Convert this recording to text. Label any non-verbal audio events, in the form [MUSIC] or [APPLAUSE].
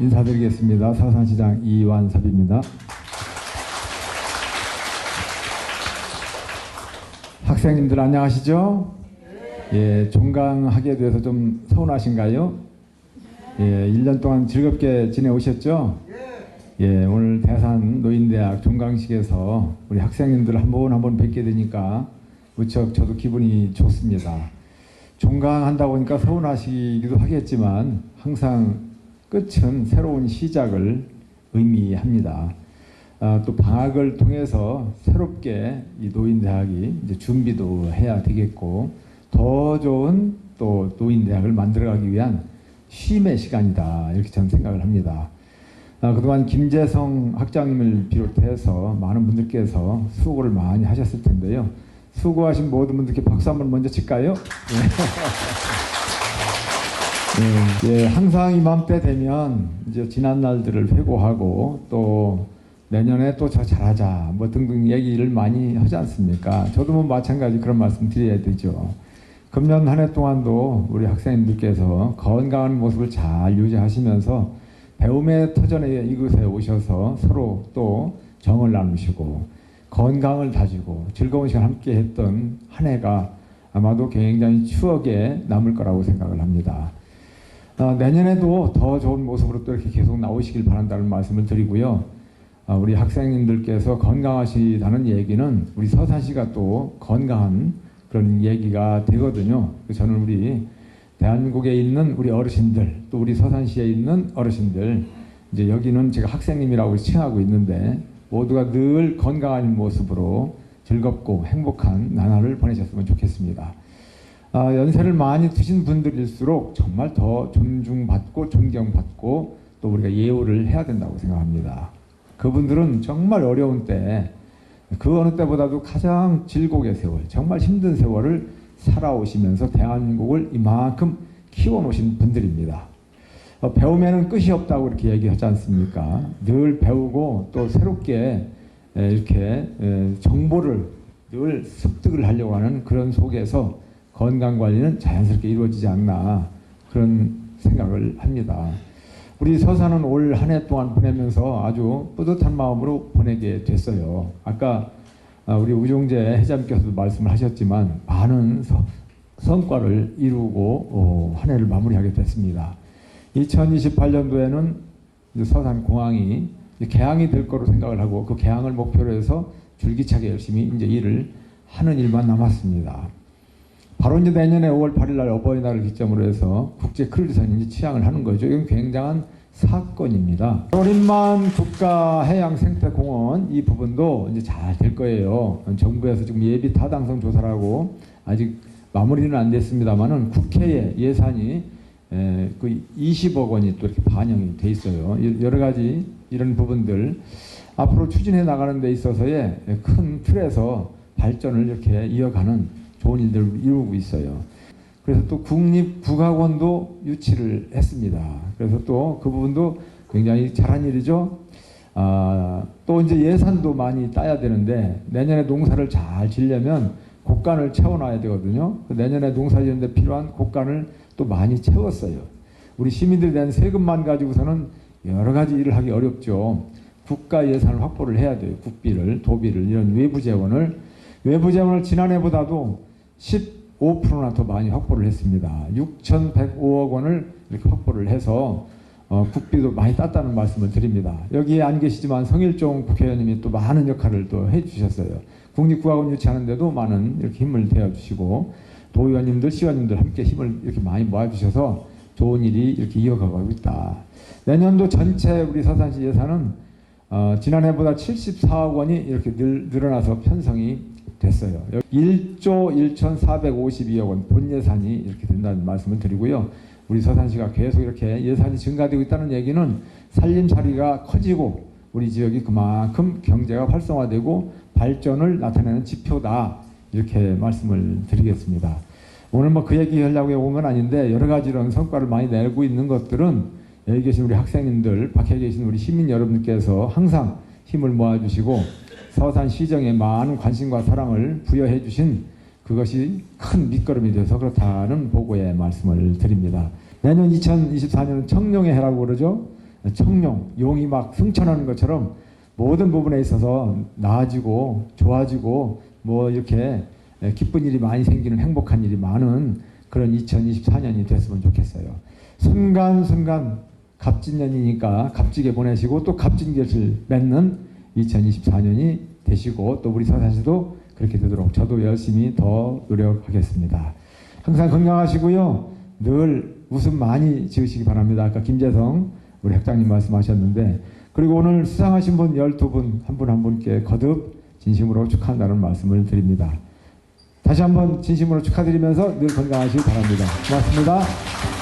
인사드리겠습니다. 서산시장 이완섭입니다. 학생님들 안녕하시죠? 예, 종강하게 돼서 좀 서운하신가요? 예, 1년 동안 즐겁게 지내오셨죠? 예, 오늘 대산 노인대학 종강식에서 우리 학생님들 한 번 한 번 뵙게 되니까 무척 저도 기분이 좋습니다. 종강한다 보니까 서운하시기도 하겠지만 항상 끝은 새로운 시작을 의미합니다. 아, 또 방학을 통해서 새롭게 이 노인대학이 이제 준비도 해야 되겠고 더 좋은 또 노인대학을 만들어가기 위한 쉼의 시간이다 이렇게 저는 생각을 합니다. 아, 그동안 김재성 학장님을 비롯해서 많은 분들께서 수고를 많이 하셨을 텐데요. 수고하신 모든 분들께 박수 한번 먼저 칠까요? [LAUGHS] 예, 예, 항상 이맘때 되면 이제 지난 날들을 회고하고 또 내년에 또 저 잘하자 뭐 등등 얘기를 많이 하지 않습니까? 저도 뭐 마찬가지 그런 말씀 드려야 되죠. 금년 한 해 동안도 우리 학생님들께서 건강한 모습을 잘 유지하시면서 배움의 터전에 이곳에 오셔서 서로 또 정을 나누시고 건강을 다지고 즐거운 시간 함께 했던 한 해가 아마도 굉장히 추억에 남을 거라고 생각을 합니다. 어, 내년에도 더 좋은 모습으로 또 이렇게 계속 나오시길 바란다는 말씀을 드리고요. 어, 우리 학생님들께서 건강하시다는 얘기는 우리 서산시가 또 건강한 그런 얘기가 되거든요. 저는 우리 대한민국에 있는 우리 어르신들 또 우리 서산시에 있는 어르신들 이제 여기는 제가 학생님이라고 칭하고 있는데 모두가 늘 건강한 모습으로 즐겁고 행복한 나날을 보내셨으면 좋겠습니다. 아, 연세를 많이 드신 분들일수록 정말 더 존중받고 존경받고 또 우리가 예우를 해야 된다고 생각합니다. 그분들은 정말 어려운 때 그 어느 때보다도 가장 질곡의 세월, 정말 힘든 세월을 살아오시면서 대한민국을 이만큼 키워놓으신 분들입니다. 어, 배움에는 끝이 없다고 이렇게 얘기하지 않습니까? 늘 배우고 또 새롭게 에, 이렇게 에, 정보를 늘 습득을 하려고 하는 그런 속에서 건강 관리는 자연스럽게 이루어지지 않나 그런 생각을 합니다. 우리 서산은 올한 해 동안 보내면서 아주 뿌듯한 마음으로 보내게 됐어요. 아까 아, 우리 우종재 회장님께서도 말씀을 하셨지만 많은 서- 성과를 이루고 어, 한 해를 마무리하게 됐습니다. 2028년도에는 서산 공항이 이제 개항이 될 거로 생각을 하고 그 개항을 목표로 해서 줄기차게 열심히 이제 일을 하는 일만 남았습니다. 바로 이제 내년에 5월 8일 날 어버이날을 기점으로 해서 국제 크루즈선이 취항을 하는 거죠. 이건 굉장한 사건입니다. 어린만 국가해양생태공원 이 부분도 이제 잘 될 거예요. 정부에서 지금 예비 타당성 조사라고 아직 마무리는 안 됐습니다만은 국회에 예산이 에, 그 20억 원이 또 이렇게 반영이 돼 있어요. 이- 여러 가지 이런 부분들 앞으로 추진해 나가는 데 있어서의 큰 틀에서 발전을 이렇게 이어가는 좋은 일들을 이루고 있어요. 그래서 또 국립국악원도 유치를 했습니다. 그래서 또 그 부분도 굉장히 잘한 일이죠. 아, 또 이제 예산도 많이 따야 되는데 내년에 농사를 잘 지려면 곡간을 채워놔야 되거든요. 그 내년에 농사 지는데 필요한 곡간을 또 많이 채웠어요. 우리 시민들에 대한 세금만 가지고서는 여러 가지 일을 하기 어렵죠. 국가 예산을 확보를 해야 돼요. 국비를, 도비를 이런 외부 재원을 외부 재원을 지난해보다도 15%나 더 많이 확보를 했습니다. 6,105억 원을 이렇게 확보를 해서 어, 국비도 많이 땄다는 말씀을 드립니다. 여기에 안 계시지만 성일종 국회의원님이 또 많은 역할을 또 해주셨어요. 국립국악원 유치하는데도 많은 이렇게 힘을 대어주시고 도의원님들, 시의원님들 함께 힘을 이렇게 많이 모아주셔서 좋은 일이 이렇게 이어가고 있다. 내년도 전체 우리 서산시 예산은 어, 지난해보다 74억 원이 이렇게 늘, 늘어나서 편성이 됐어요. 1조 1,452억 원 본 예산이 이렇게 된다는 말씀을 드리고요. 우리 서산시가 계속 이렇게 예산이 증가되고 있다는 얘기는 살림살이가 커지고 우리 지역이 그만큼 경제가 활성화되고 발전을 나타내는 지표다 이렇게 말씀을 드리겠습니다. 오늘 뭐 그 얘기 하려고 온 건 아닌데 여러 가지 이런 성과를 많이 내고 있는 것들은 여기 계신 우리 학생님들, 밖에 계신 우리 시민 여러분께서 항상 힘을 모아주시고 서산 시정에 많은 관심과 사랑을 부여해 주신 그것이 큰 밑거름이 돼서 그렇다는 보고의 말씀을 드립니다. 내년 2024년은 청룡의 해라고 그러죠. 청룡, 용이 막 승천하는 것처럼 모든 부분에 있어서 나아지고 좋아지고 뭐 이렇게 기쁜 일이 많이 생기는 행복한 일이 많은 그런 2024년이 됐으면 좋겠어요. 순간순간 갑진년이니까 갑지게 보내시고 또 갑진get을 맺는 2024년이 되시고 또 우리 서사시도 그렇게 되도록 저도 열심히 더 노력하겠습니다. 항상 건강하시고요. 늘 웃음 많이 지으시기 바랍니다. 아까 김재성 우리 학장님 말씀하셨는데 그리고 오늘 수상하신 분 12분 한 분 한 분께 거듭 진심으로 축하한다는 말씀을 드립니다. 다시 한번 진심으로 축하드리면서 늘 건강하시기 바랍니다. 고맙습니다.